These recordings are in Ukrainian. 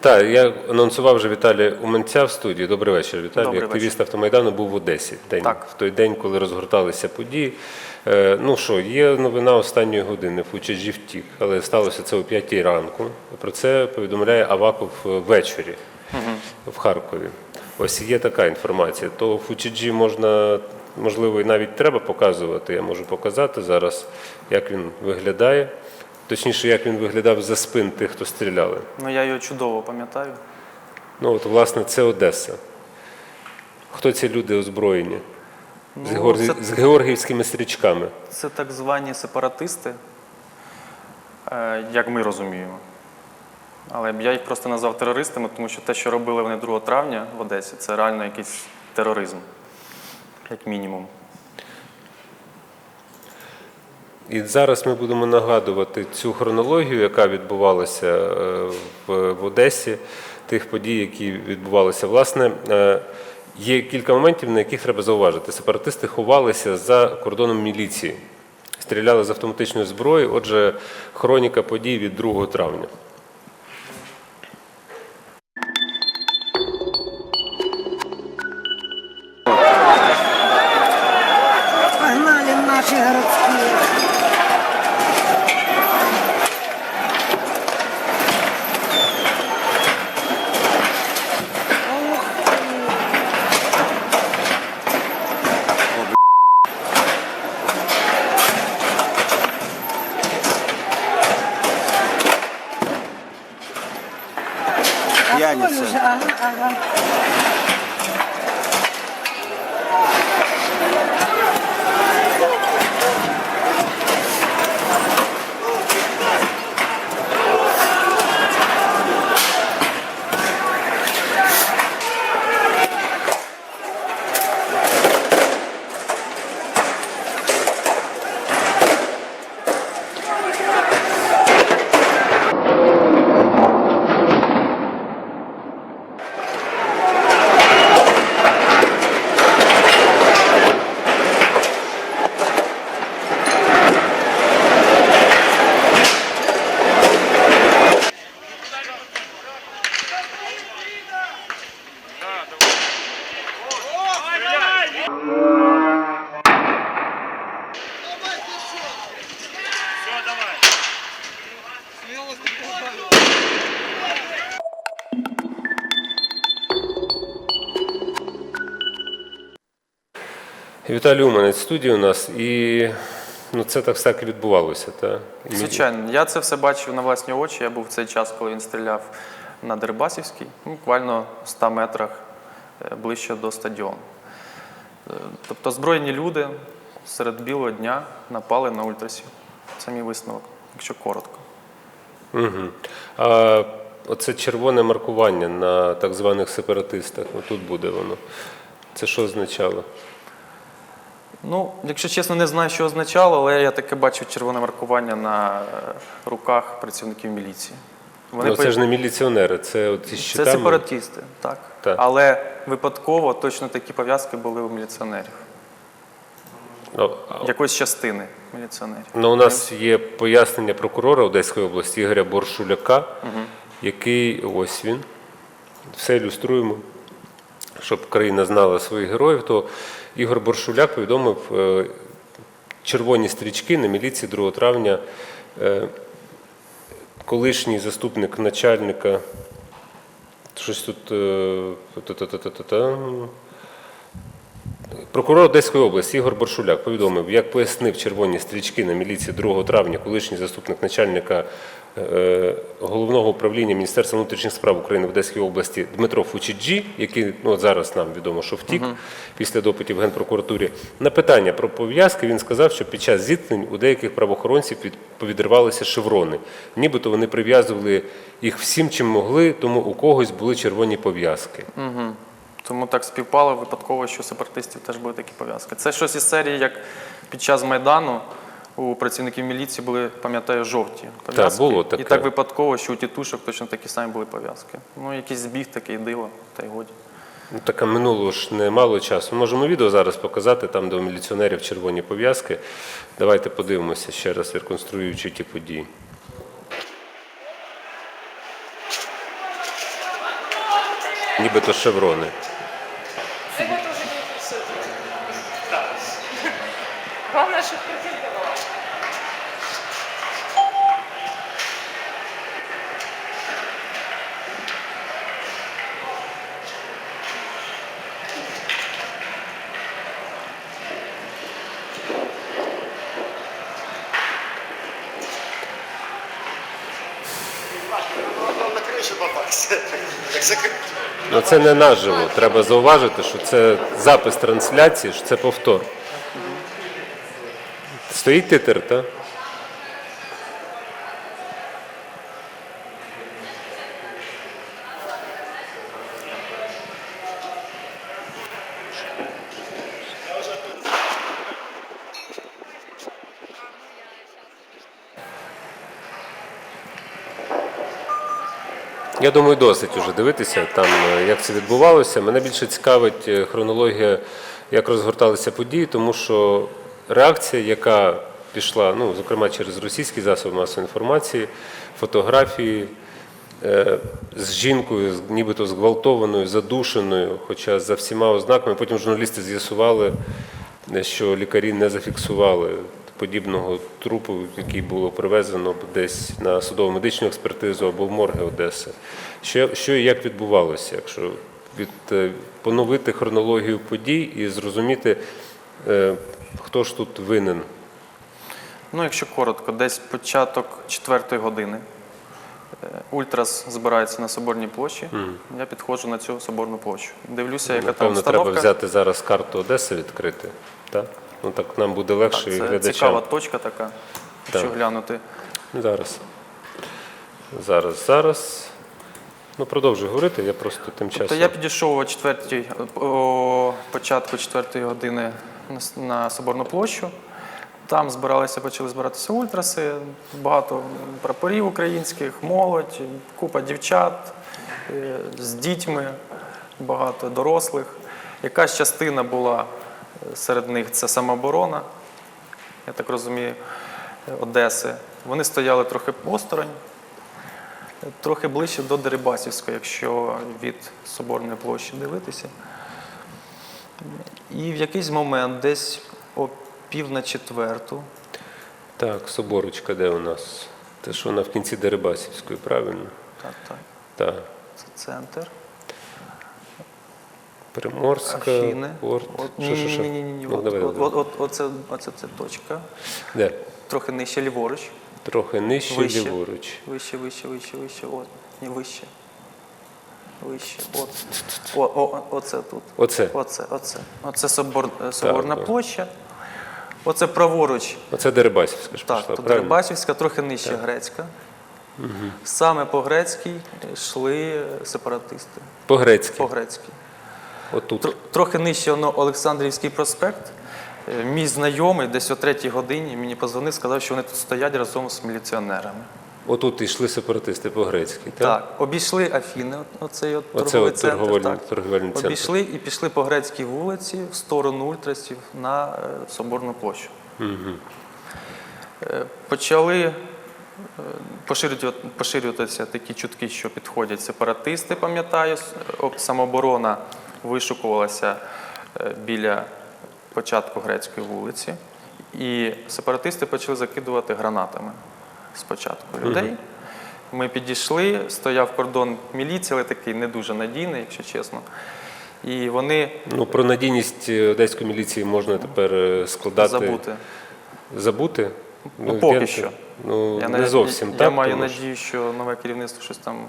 Так, я анонсував вже Віталія Уманця в студії. Добрий вечір, Віталій. Добрий Активіст автомайдану був в Одесі. День, Так. В той день, коли розгорталися події. Е, ну що, є новина останньої години. Фучаджі втік, але сталося це о 5 ранку. Про це повідомляє Аваков ввечері в Харкові. Ось є така інформація. То Фучаджі можна, можливо, і навіть треба показувати. Я можу показати зараз, як він виглядає. Точніше, як він виглядав за спин тих, хто стріляли. Ну я його чудово пам'ятаю. Ну, от, власне, це Одеса. Хто ці люди озброєні? З, Ну, георгій- це- з георгіївськими стрічками. Це так звані сепаратисти, е, як ми розуміємо. Але я їх просто назвав терористами, тому що те, що робили вони 2 травня в Одесі, це реально якийсь тероризм, як мінімум. І зараз ми будемо нагадувати цю хронологію, яка відбувалася е, в, Одесі, тих подій, які відбувалися. Власне, е, є кілька моментів, на яких треба зауважити. Сепаратисти ховалися за кордоном міліції, стріляли з автоматичної зброї. Отже, хроніка подій від 2 травня. anos. Віталій Уманець в студії у нас, і ну, це так і відбувалося. Та? І- Звичайно, я це все бачив на власні очі. Я був в цей час, коли він стріляв на Дерибасівській, ну, буквально в 100 метрах е, ближче до стадіону. Е, Тобто озброєні люди серед білого дня напали на ультрасів. Це мій висновок, якщо коротко. Угу. А оце червоне маркування на так званих сепаратистах, отут буде воно. Це що означало? Ну, якщо чесно, не знаю, що означало, але я таке бачив червоне маркування на е, руках працівників міліції. ну, це ж не міліціонери, це от ці Це щитами. сепаратисти, так. Так. Але випадково точно такі пов'язки були у міліціонерів. Ну, Якоїсь частини міліціонерів. Ну, у нас є пояснення прокурора Одеської області Ігоря Боршуляка, який ось він. Все ілюструємо, щоб країна знала своїх героїв. То Ігор Боршуляк повідомив е, червоні стрічки на міліції 2 травня. е, Колишній заступник начальника. Щось тут. е. Прокурор Одеської області Ігор Боршуляк повідомив, як пояснив червоні стрічки на міліції 2 травня, колишній заступник начальника головного управління Міністерства внутрішніх справ України в Одеській області Дмитро Фучіджі, який ну, от зараз нам відомо, що втік після допитів в Генпрокуратурі. На питання про пов'язки він сказав, що під час зіткнень у деяких правоохоронців від- повідривалися шеврони. Нібито вони прив'язували їх всім, чим могли, тому у когось були червоні пов'язки. Угу. Тому так співпало випадково, що сепаратистів теж були такі пов'язки. Це щось із серії, як під час Майдану у працівників міліції були, пам'ятаю, жовті пов'язки. було таке. І так випадково, що у тітушок точно такі самі були пов'язки. Ну, якийсь збіг такий диво, та й годі. Ну, така минуло ж немало часу. Можемо відео зараз показати, там, де у міліціонерів червоні пов'язки. Давайте подивимося ще раз, реконструюючи ті події. нібито шеврони. Тоже не. Главное, чтобы картинка Ну це не наживо. Треба зауважити, що це запис трансляції, що це повтор. Стоїть титр, так? Я думаю, досить уже дивитися там, е, як це відбувалося. Мене більше цікавить е, хронологія, як розгорталися події, тому що реакція, яка пішла, ну, зокрема через російські засоби масової інформації, фотографії е, з жінкою, нібито зґвалтованою, задушеною, хоча за всіма ознаками, потім журналісти з'ясували, е, що лікарі не зафіксували подібного трупу, який було привезено десь на судово-медичну експертизу або в морги Одеси. Що, що і як відбувалося, якщо від, е, поновити хронологію подій і зрозуміти, е, хто ж тут винен. Ну, якщо коротко, десь початок четвертої години. Е, Ультрас збирається на Соборній площі. Я підходжу на цю Соборну площу. Дивлюся, яка там Напевно, треба взяти зараз карту Одеси відкрити. Так? Ну так нам буде легше Так, це глядачам. цікава точка така, якщо Так. глянути. Зараз. Зараз, зараз. Ну, продовжуй говорити, я просто тим Тобто часом. я підійшов о четвертій, о початку четвертої години на Соборну площу. Там збиралися, почали збиратися ультраси, багато прапорів українських, молодь, купа дівчат е, з дітьми, багато дорослих. Якась частина була серед них це самооборона, я так розумію, Одеси. Вони стояли трохи осторонь, трохи ближче до Дерибасівської, якщо від Соборної площі дивитися. І в якийсь момент, десь о пів на четверту, Так, Соборочка, де у нас? Те, що вона в кінці Дерибасівської, правильно? так, так, Так. це центр, Приморська, порт. Ні, ні, ні, ні, ні. Ну, оце, це точка. Де? Трохи нижче ліворуч. Трохи нижче, ліворуч. Вище, вище, вище, вище. От, ні, вище. Вище. От. О, о, оце тут. Оце. Оце, оце. Оце собор, е, Соборна так. площа. Оце праворуч Оце Дерибасівська ж Так, пішла, то правильно? Дерибасівська, трохи нижче грецька. Саме по грецькій йшли сепаратисти. По-грецьки. По грецькій. Отут. Трохи нижче воно Олександрівський проспект. Е, Мій знайомий десь о третій годині мені позвонив, сказав, що вони тут стоять разом з міліціонерами. Отут йшли сепаратисти по-грецьки, так? Так, обійшли Афіни, оцей от Оце торговий от центр. торговельний- так. торговельний центр. Обійшли і пішли по грецькій вулиці в сторону ультрасів на е, Соборну площу. Е, Почали поширюватися такі чутки, що підходять сепаратисти, пам'ятаю. Самооборона вишукувалася е, біля початку грецької вулиці. І сепаратисти почали закидувати гранатами спочатку людей. Ми підійшли, стояв кордон міліції, але такий не дуже надійний, якщо чесно. І вони Ну, про надійність е, одеської міліції можна тепер е, складати. забути. Забути? Ну, поки я- що. Ну, Я не навіть- зовсім я так. маю тому надію, що нове керівництво щось там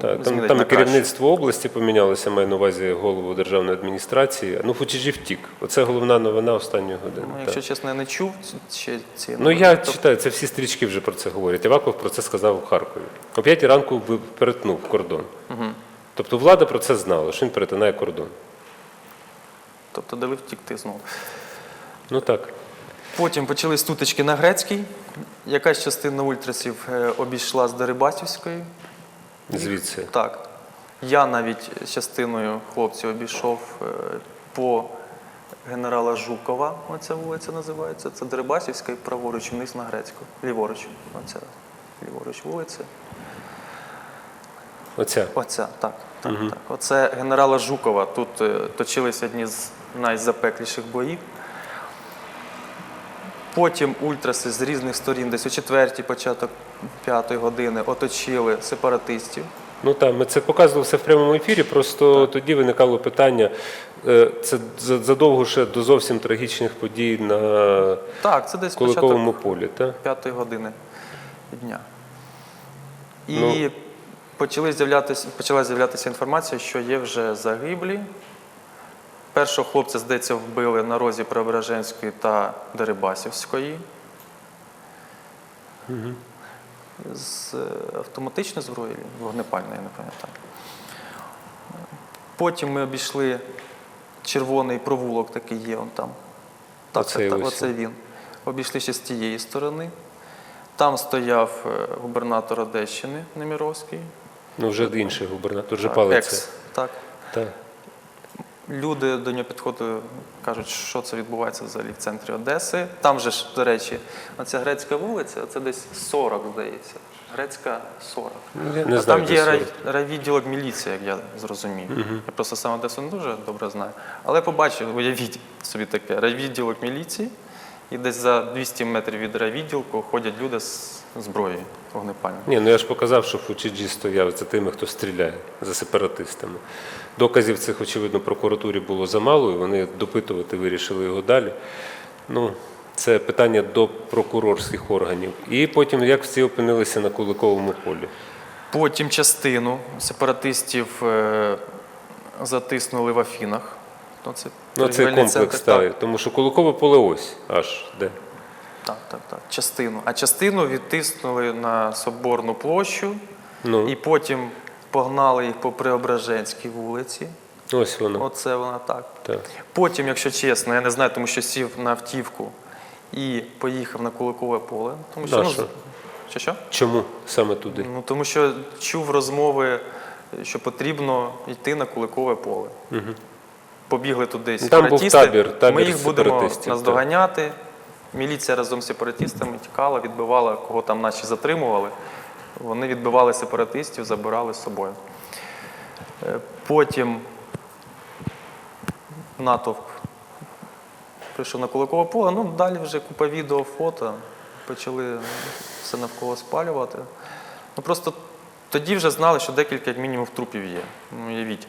Так, там, там і керівництво області помінялося, маю на увазі голову державної адміністрації. Ну, Фучіджі втік. Оце головна новина останньої години. Ну, так. якщо чесно, я не чув ще ці Ну я Тобто, читаю, це всі стрічки вже про це говорять. Аваков про це сказав у Харкові. О п'ятій ранку перетнув кордон. Тобто влада про це знала, що він перетинає кордон. тобто дали втікти знову. Ну так. Потім почались тутички на грецькій. Якась частина ультрасів е, обійшла з Дерибасівської. Звідси. Так. Я навіть з частиною хлопців обійшов е, по генерала Жукова, оця вулиця називається. Це Дерибасівська і праворуч вниз на грецьку. Ліворуч. Оця ліворуч вулиця. Оця. Оця, так. так, так. Оце генерала Жукова. Тут е, точилися одні з найзапекліших боїв. Потім ультраси з різних сторін, десь о четвертій, початок п'ятої години, оточили сепаратистів. Ну так, ми це показували все в прямому ефірі. Просто тоді виникало питання. е, Це задовго ще до зовсім трагічних подій на Так, це десь Куликовому полі. Так? п'ятої години дня. І Ну. почали з'являтися, почала з'являтися інформація, що є вже загиблі. Першого хлопця, здається, вбили на розі Преображенської та Дерибасівської. З е, автоматичної зброї, вогнепальної, я не пам'ятаю. Потім ми обійшли червоний провулок, такий є он там. Так, Оцей так, так, оце він. Обійшли ще з тієї сторони. Там стояв е, губернатор Одещини Неміровський. Ну вже інший губернатор, вже екс. Так. Так. Люди до нього підходили, кажуть, що це відбувається взагалі в центрі Одеси. Там же ж, до речі, оця грецька вулиця, це десь 40, здається. Грецька 40. Ну, не а знаю, там є рай, 40. райвідділок міліції, як я зрозумів. Я просто сам Одесу не дуже добре знаю. Але побачив, уявіть собі таке, райвідділок міліції, і десь за 200 метрів від райвідділку ходять люди з зброєю вогнепальною. Ні, ну я ж показав, що Фучиджі стояв за тими, хто стріляє, за сепаратистами. Доказів цих, очевидно, прокуратурі було замало, і вони допитувати вирішили його далі. Ну, це питання до прокурорських органів. І потім, як всі опинилися на Куликовому полі. Потім частину сепаратистів е, затиснули в Афінах. Ну, це Ну, цей комплекс центр, Так, тому що Куликове поле ось аж де. так, так, так. Частину. А частину відтиснули на Соборну площу Ну, і потім погнали їх по Преображенській вулиці. ось воно. Оце вона так. Так. Потім, якщо чесно, я не знаю, тому що сів на автівку і поїхав на Куликове поле. Тому що, Да, ну, що? що, що? Чому саме туди? Ну, тому що чув розмови, що потрібно йти на Куликове поле. Побігли туди Ну, там був табір- табір Ми їх будемо наздоганяти. Міліція разом з сепаратистами тікала, відбивала, кого там наші затримували. Вони відбивали сепаратистів, забирали з собою. Е, Потім натовп прийшов на Куликове поле. Ну, далі вже купа відео, фото. Почали все навколо спалювати. Ну просто тоді вже знали, що декілька як мінімум трупів є. Ну, уявіть.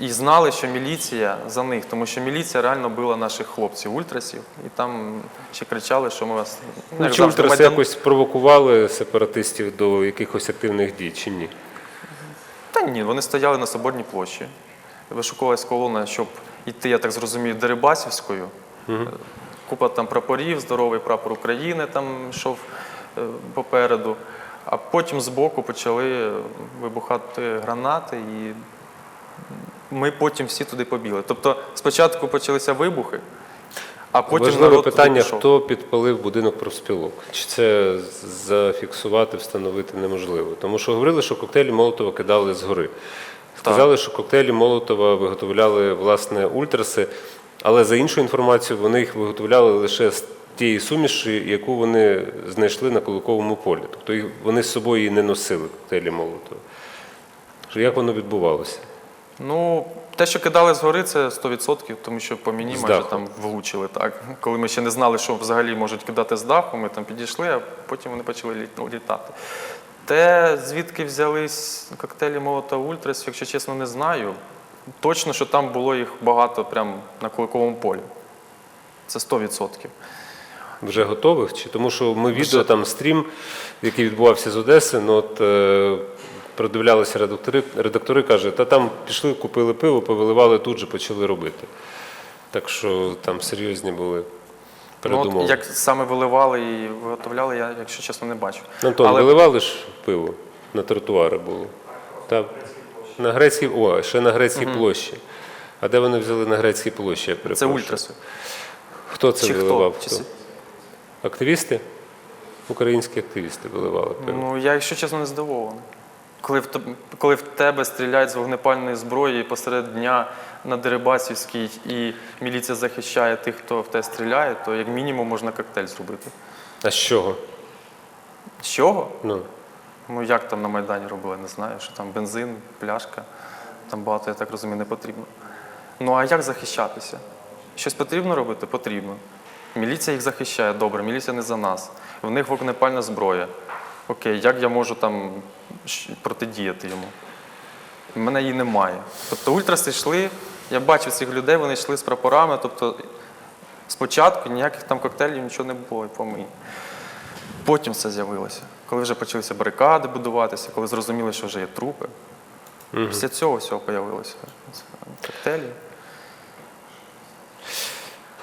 І знали, що міліція за них, тому що міліція реально била наших хлопців, ультрасів, і там ще кричали, що ми вас Ну, чи завжди, ультраси майдан- якось провокували сепаратистів до якихось активних дій, чи ні? Та ні, вони стояли на Соборній площі. Вишукувалась колона, щоб йти, я так зрозумів, Дерибасівською. Е, Купа там прапорів, здоровий прапор України там йшов е, попереду. А потім збоку почали вибухати гранати, і ми потім всі туди побігли. Тобто спочатку почалися вибухи, а потім Важливе народ питання, пішов. хто підпалив будинок профспілок. Чи це зафіксувати, встановити неможливо? Тому що говорили, що коктейлі Молотова кидали згори. Сказали, що коктейлі Молотова виготовляли власне ультраси, але за іншу інформацією вони їх виготовляли лише з тієї суміші, яку вони знайшли на Куликовому полі. Тобто вони з собою її не носили, коктейлі Молотова. Як воно відбувалося? Ну, те, що кидали згори, це 100%, тому що по мені З майже даху. там влучили. Так. Коли ми ще не знали, що взагалі можуть кидати з даху, ми там підійшли, а потім вони почали ну, літати. Те, звідки взялись коктейлі Молота Ультрас, якщо чесно, не знаю. Точно, що там було їх багато прямо на Куликовому полі. Це 100%. Вже готових? Чи тому, що ми відео там стрім, який відбувався з Одеси, ну от е, продивлялися редактори, редактори каже, та там пішли, купили пиво, повиливали тут же, почали робити. Так що там серйозні були Ну, передумови. от, як саме виливали і виготовляли, я, якщо чесно, не бачу. Антон, Але- виливали ж пиво на тротуари було. Та, на грецькій, о, ще на грецькій площі. А де вони взяли на грецькій площі? Я Це ультраси. Хто це Чи виливав? Чи Хто? с- Активісти? Українські активісти виливали пиво. Ну, я, якщо чесно, не здивований. Коли в, коли в тебе стріляють з вогнепальної зброї посеред дня на Дерибасівській і міліція захищає тих, хто в тебе стріляє, то як мінімум можна коктейль зробити. А з чого? З чого? Ну, Ну як там на Майдані робили, не знаю, що там бензин, пляшка, там багато, я так розумію, не потрібно. Ну а як захищатися? Щось потрібно робити? Потрібно. Міліція їх захищає, добре, міліція не за нас. В них вогнепальна зброя. Окей, як я можу там протидіяти йому? У мене її немає. Тобто ультраси йшли, я бачив цих людей, вони йшли з прапорами. Тобто спочатку ніяких там коктейлів нічого не було, і помий. Потім це з'явилося. Коли вже почалися барикади будуватися, коли зрозуміли, що вже є трупи. Після цього всього з'явилося. Коктейлі.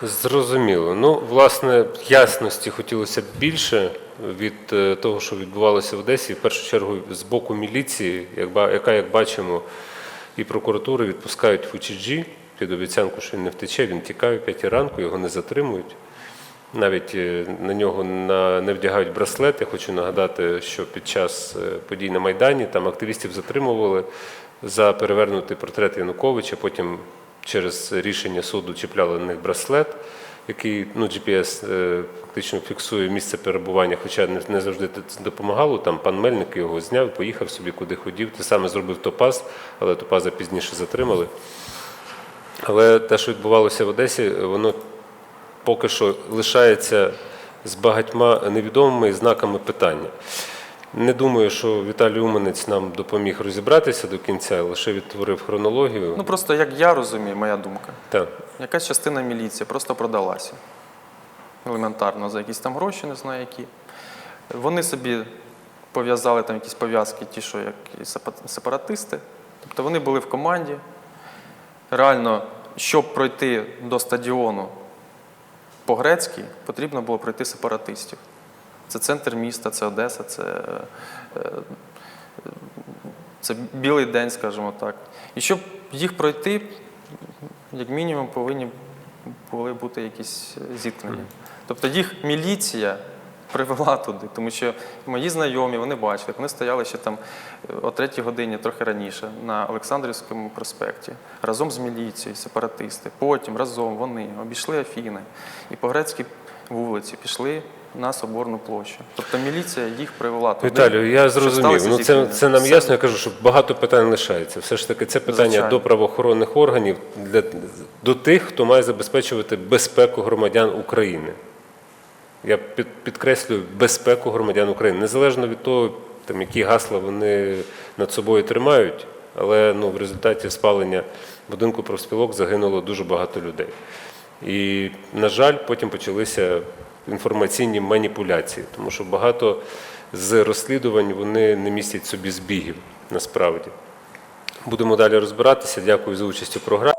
Зрозуміло. Ну, власне, ясності хотілося б більше від е, того, що відбувалося в Одесі. В першу чергу з боку міліції, яка, як бачимо, і прокуратури відпускають Фучіджі під обіцянку, що він не втече, він тікає о 5 ранку, його не затримують. Навіть е, на нього не вдягають браслет. Я хочу нагадати, що під час е, подій на Майдані там активістів затримували за перевернутий портрет Януковича. Потім через рішення суду чіпляли на них браслет, який ну, GPS е, фактично фіксує місце перебування, хоча не, завжди це допомагало. Там пан Мельник його зняв, поїхав собі куди хотів. Те саме зробив Топаз, але Топаза пізніше затримали. Але те, що відбувалося в Одесі, воно поки що лишається з багатьма невідомими знаками питання. Не думаю, що Віталій Уманець нам допоміг розібратися до кінця, лише відтворив хронологію. Ну просто як я розумію, моя думка. Так. Якась частина міліції просто продалася. Елементарно, за якісь там гроші, не знаю які. Вони собі пов'язали там якісь пов'язки, ті, що як і сепаратисти. Тобто вони були в команді. Реально, щоб пройти до стадіону по-грецьки, потрібно було пройти сепаратистів. Це центр міста, це Одеса, це, е, е, це білий день, скажімо так. І щоб їх пройти, як мінімум, повинні були бути якісь зіткнення. Тобто їх міліція привела туди, тому що мої знайомі вони бачили, вони стояли ще там е, о третій годині, трохи раніше, на Олександрівському проспекті, разом з міліцією, сепаратисти. Потім разом вони обійшли Афіни і по грецькій вулиці пішли на Соборну площу. Тобто міліція їх привела туди. Віталію, я зрозумів. Ну це, це нам ясно. Я кажу, що багато питань лишається. Все ж таки, це питання Звичайно. до правоохоронних органів для до тих, хто має забезпечувати безпеку громадян України. Я під, підкреслюю безпеку громадян України, незалежно від того, там, які гасла вони над собою тримають, але ну, в результаті спалення будинку профспілок загинуло дуже багато людей. І, на жаль, потім почалися інформаційні маніпуляції, тому що багато з розслідувань вони не містять собі збігів насправді. Будемо далі розбиратися. Дякую за участь у програмі.